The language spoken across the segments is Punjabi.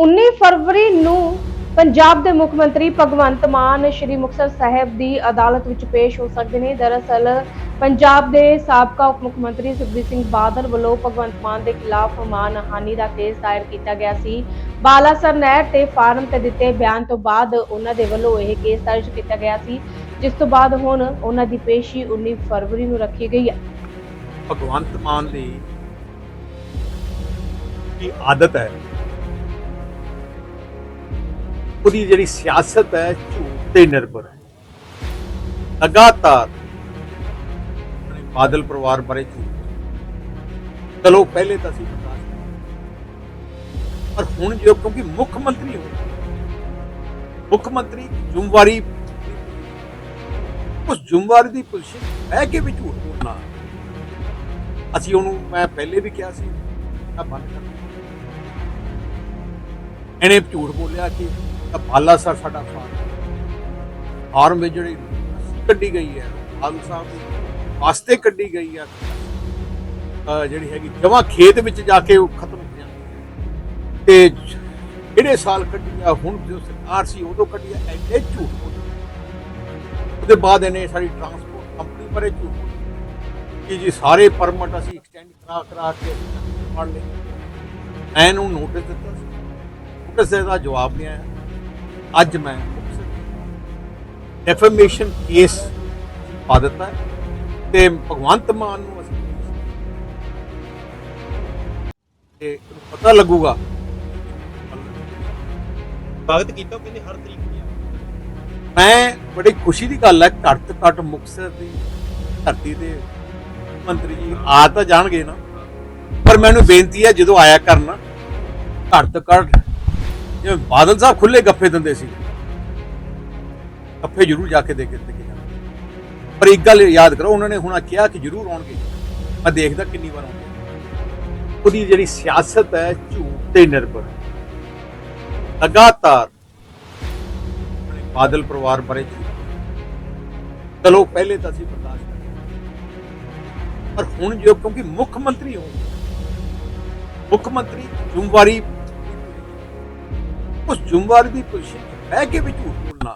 19 ਫਰਵਰੀ ਨੂੰ ਪੰਜਾਬ ਦੇ ਮੁੱਖ ਮੰਤਰੀ ਭਗਵੰਤ ਮਾਨ ਸ਼੍ਰੀ ਮੁਕਤਸਰ ਸਾਹਿਬ ਦੀ ਅਦਾਲਤ ਵਿੱਚ ਪੇਸ਼ ਹੋ ਸਕਦੇ ਨੇ। ਦਰਅਸਲ, ਪੰਜਾਬ ਦੇ ਸਾਬਕਾ ਉਪ ਮੁੱਖ ਮੰਤਰੀ ਸੁਖਬੀਰ ਸਿੰਘ ਬਾਦਲ ਵੱਲੋਂ ਭਗਵੰਤ ਮਾਨ ਦੇ ਖਿਲਾਫ ਮਾਨਹਾਨੀ ਦਾ ਕੇਸ ਦਾਇਰ ਕੀਤਾ ਗਿਆ ਸੀ। ਬਾਲਾਸਰ ਨਹਿਰ ਤੇ ਫਾਰਮ ਤੇ ਦਿੱਤੇ ਬਿਆਨ ਤੋਂ ਬਾਅਦ ਉਹਨਾਂ ਦੇ ਵੱਲੋਂ ਇਹ ਕੇਸ ਦਰਜ ਕੀਤਾ ਗਿਆ ਸੀ, ਜਿਸ ਤੋਂ ਬਾਅਦ ਹੁਣ ਉਹਨਾਂ ਦੀ ਪੇਸ਼ੀ 19 ਫਰਵਰੀ ਨੂੰ ਰੱਖੀ ਗਈ ਹੈ। ਭਗਵੰਤ ਮਾਨ ਦੀ ਕੀ ਆਦਤ ਹੈ? ਉਹਦੀ ਜਿਹੜੀ ਸਿਆਸਤ ਹੈ ਝੂਠ ਤੇ ਨਿਰਭਰ ਹੈ। ਲਗਾਤਾਰ ਬਾਦਲ ਪਰਿਵਾਰ ਬਾਰੇ ਝੂਠ ਚਲੋ ਪਹਿਲੇ ਤਾਂ ਅਸੀਂ ਬਰਦਾਸ਼ਤ ਪਰ ਹੁਣ ਜੋ ਕਿਉਂਕਿ ਮੁੱਖ ਮੰਤਰੀ ਹੋ ਮੁੱਖ ਮੰਤਰੀ ਜ਼ਿੰਮੇਵਾਰੀ ਉਸ ਜ਼ਿੰਮੇਵਾਰੀ ਦੀ ਪੋਜੀਸ਼ਨ ਬਹਿ ਕੇ ਵੀ ਝੂਠ ਬੋਲਣਾ। ਅਸੀਂ ਉਹਨੂੰ ਮੈਂ ਪਹਿਲੇ ਵੀ ਕਿਹਾ ਸੀ, ਮੈਂ ਬੰਦ ਕਰ ਇਹਨੇ ਝੂਠ ਬੋਲਿਆ ਕਿ ਤਾਂ ਬਾਲਾ ਸਰ ਸਾਡਾ ਫਾਰਮ ਫਾਰਮ ਵਿੱਚ ਜਿਹੜੀ ਕੱਢੀ ਗਈ ਹੈ, ਬਾਲ ਸਾਹਿਬ ਵਾਸਤੇ ਕੱਢੀ ਗਈ ਹੈ। ਜਿਹੜੀ ਹੈਗੀ ਜਮਾ ਖੇਤ ਵਿੱਚ ਜਾ ਕੇ ਉਹ ਖਤਮ ਹੋ ਜਾਂਦੀ ਹੈ। ਤੇ ਕਿਹੜੇ ਸਾਲ ਕੱਢੀ ਹੁਣ ਜੋ ਸਰਕਾਰ ਸੀ ਉਦੋਂ ਕੱਢੀ ਆ ਐਡੇ ਝੂਠ ਬੋਲੇ ਉਹਦੇ ਬਾਅਦ ਇਹਨੇ ਸਾਡੀ ਟਰਾਂਸਪੋਰਟ ਕੰਪਨੀ ਬਾਰੇ ਝੂਠ ਬੋਲਿਆ ਕਿ ਜੀ ਸਾਰੇ ਪਰਮਿਟ ਅਸੀਂ ਐਕਸਟੈਂਡ ਕਰਾ ਕਰਾ ਕੇ ਪੜ ਲਏ। ਮੈਂ ਨੋਟਿਸ ਦਿੱਤਾ ਸੀ। ਨੋਟਿਸ ਦਾ ਜਵਾਬ ਨਹੀਂ ਆਇਆ। ਅੱਜ ਮੈਂ ਡੈਫਰਮੇਸ਼ਨ ਕੇਸ ਪਾ ਦਿੱਤਾ ਹੈ ਤੇ ਭਗਵੰਤ ਮਾਨ ਨੂੰ ਅਸੀਂ ਤੇ ਪਤਾ ਲੱਗੂਗਾ। ਸਵਾਗਤ ਕੀਤਾ ਕਹਿੰਦੇ ਹਰ ਤਰੀਕ ਦੀ ਮੈਂ ਬੜੀ ਖੁਸ਼ੀ ਦੀ ਗੱਲ ਹੈ ਘੱਟ ਤੋਂ ਘੱਟ ਮੁਕਤਸਰ ਦੀ ਧਰਤੀ ਤੇ ਮੰਤਰੀ ਜੀ ਆ ਤਾਂ ਜਾਣਗੇ ਨਾ। ਪਰ ਮੈਨੂੰ ਬੇਨਤੀ ਹੈ ਜਦੋਂ ਆਇਆ ਕਰਨਾ ਘੱਟ ਤੋਂ ਘੱਟ ਜਿਵੇਂ ਬਾਦਲ ਸਾਹਿਬ ਖੁੱਲੇ ਗੱਫੇ ਦਿੰਦੇ ਸੀ। ਗੱਫੇ ਜ਼ਰੂਰ ਜਾ ਕੇ ਦੇ ਕੇ ਦੇ ਕੇ ਜਾਣਾ ਪਰ ਇੱਕ ਗੱਲ ਯਾਦ ਕਰੋ, ਉਹਨਾਂ ਨੇ ਹੁਣ ਕਿਹਾ ਕਿ ਜ਼ਰੂਰ ਆਉਣਗੇ। ਮੈਂ ਦੇਖਦਾ ਕਿੰਨੀ ਵਾਰ ਆਉਂਦੇ ਉਹਦੀ ਜਿਹੜੀ ਸਿਆਸਤ ਹੈ, ਝੂਠ ਤੇ ਨਿਰਭਰ। ਲਗਾਤਾਰ ਬਾਦਲ ਪਰਿਵਾਰ ਬਾਰੇ ਚਲੋ, ਪਹਿਲੇ ਤਾਂ ਅਸੀਂ ਬਰਦਾਸ਼ਤ ਕਰ ਪਰ ਹੁਣ ਜੋ ਕਿਉਂਕਿ ਮੁੱਖ ਮੰਤਰੀ ਹੋ ਮੁੱਖ ਮੰਤਰੀ ਜ਼ਿੰਮੇਵਾਰੀ ਉਸ ਜ਼ਿੰਮੇਵਾਰੀ ਦੀ ਪੋਜੀਸ਼ਨ ਬਹਿ ਕੇ ਵੀ ਝੂਠ ਬੋਲਣਾ।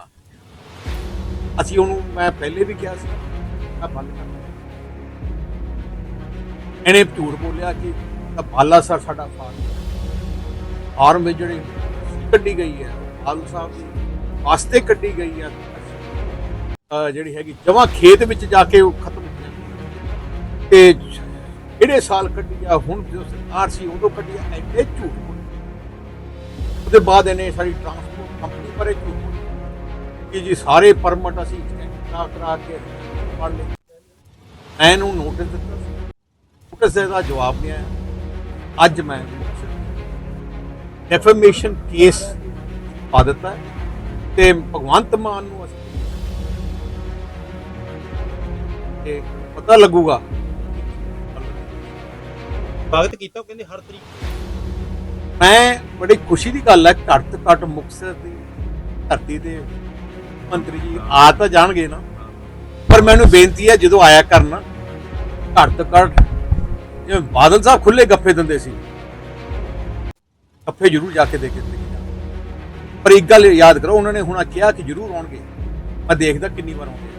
ਅਸੀਂ ਉਹਨੂੰ, ਮੈਂ ਪਹਿਲੇ ਵੀ ਕਿਹਾ ਸੀ, ਮੈਂ ਬੰਦ ਕਰ ਇਹਨੇ ਝੂਠ ਬੋਲਿਆ ਕਿ ਬਾਲਾ ਸਰ ਸਾਡਾ ਫਾਰਮ ਫਾਰਮ ਵਿੱਚ ਜਿਹੜੀ ਕੱਢੀ ਗਈ ਹੈ, ਬਾਲ ਸਾਹਿਬ ਦੀ ਵਾਸਤੇ ਕੱਢੀ ਗਈ ਹੈ। ਜਿਹੜੀ ਹੈਗੀ ਜਮਾ ਖੇਤ ਵਿੱਚ ਜਾ ਕੇ ਉਹ ਖਤਮ ਹੋ ਜਾਂਦੀ ਤੇ ਕਿਹੜੇ ਸਾਲ ਕੱਢੀ ਆ, ਹੁਣ ਜੋ ਸਰਕਾਰ ਸੀ, ਉਦੋਂ ਕੱਢੀ ਆ ਐਡੇ ਝੂਠ ਬੋਲੇ ਬਾਅਦ ਇਹਨੇ ਸਾਡੀ ਟਰਾਂਸਪੋਰਟ ਕੰਪਨੀ ਬਾਰੇ ਝੂਠ ਕਿ ਜੀ ਸਾਰੇ ਪਰਮਿਟ ਅਸੀਂ ਕਰਾ ਕਰਾ ਕੇ ਪੜ ਲਏ। ਮੈਂ ਇਹਨੂੰ ਨੋਟਿਸ ਦਿੱਤਾ ਸੀ। ਨੋਟਿਸ ਦਾ ਜਵਾਬ ਨਹੀਂ ਆਇਆ। ਅੱਜ ਮੈਂ ਡੈਫਰਮੇਸ਼ਨ ਕੇਸ ਪਾ ਦਿੱਤਾ ਤੇ ਭਗਵੰਤ ਮਾਨ ਨੂੰ ਅਸੀਂ ਤੇ ਪਤਾ ਲੱਗੂਗਾ ਸਵਾਗਤ ਕੀਤਾ ਉਹ ਕਹਿੰਦੇ ਹਰ ਤਰੀਕ ਮੈਂ ਬੜੀ ਖੁਸ਼ੀ ਦੀ ਗੱਲ ਹੈ, ਘੱਟ ਤੋਂ ਘੱਟ ਮੁਕਤਸਰ ਦੀ ਧਰਤੀ ਤੇ ਮੰਤਰੀ ਜੀ ਆ ਤਾਂ ਜਾਣਗੇ ਨਾ। ਪਰ ਮੈਨੂੰ ਬੇਨਤੀ ਹੈ, ਜਦੋਂ ਆਇਆ ਕਰਨਾ, ਘੱਟ ਤੋਂ ਘੱਟ ਜਿਵੇਂ ਬਾਦਲ ਸਾਹਿਬ ਖੁੱਲੇ ਗੱਫੇ ਦਿੰਦੇ ਸੀ, ਗੱਫੇ ਜ਼ਰੂਰ ਜਾ ਕੇ ਦੇ ਕੇ ਪਰ ਇੱਕ ਗੱਲ ਯਾਦ ਕਰੋ, ਉਹਨਾਂ ਨੇ ਹੁਣ ਕਿਹਾ ਕਿ ਜ਼ਰੂਰ ਆਉਣਗੇ। ਮੈਂ ਦੇਖਦਾ ਕਿੰਨੀ ਵਾਰ ਆਉਂਦੇ